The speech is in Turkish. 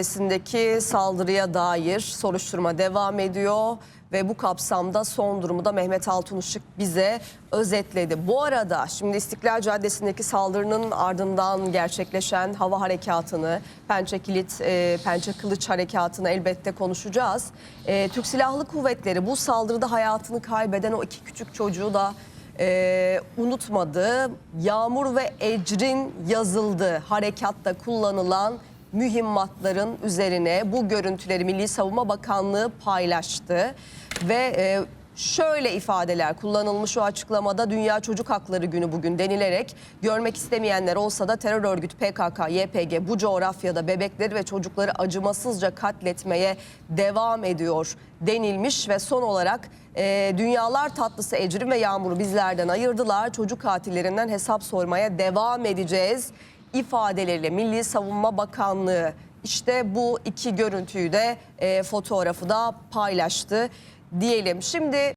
Caddesi'ndeki saldırıya dair soruşturma devam ediyor ve bu kapsamda son durumu da Mehmet Altunuşuk bize özetledi. Bu arada şimdi İstiklal Caddesi'ndeki saldırının ardından gerçekleşen hava harekatını, Pençe Kilit, e, Pençe Kılıç harekatını elbette konuşacağız. E, Türk Silahlı Kuvvetleri bu saldırıda hayatını kaybeden o iki küçük çocuğu da e, unutmadı. Yağmur ve Ecrin yazıldı harekatta kullanılan mühimmatların üzerine bu görüntüleri Milli Savunma Bakanlığı paylaştı ve e, şöyle ifadeler kullanılmış o açıklamada Dünya Çocuk Hakları Günü bugün denilerek görmek istemeyenler olsa da terör örgütü PKK, YPG bu coğrafyada bebekleri ve çocukları acımasızca katletmeye devam ediyor denilmiş ve son olarak e, dünyalar tatlısı Ecrin ve Yağmur'u bizlerden ayırdılar. Çocuk katillerinden hesap sormaya devam edeceğiz ifadeleriyle Milli Savunma Bakanlığı işte bu iki görüntüyü de e, fotoğrafı da paylaştı diyelim. Şimdi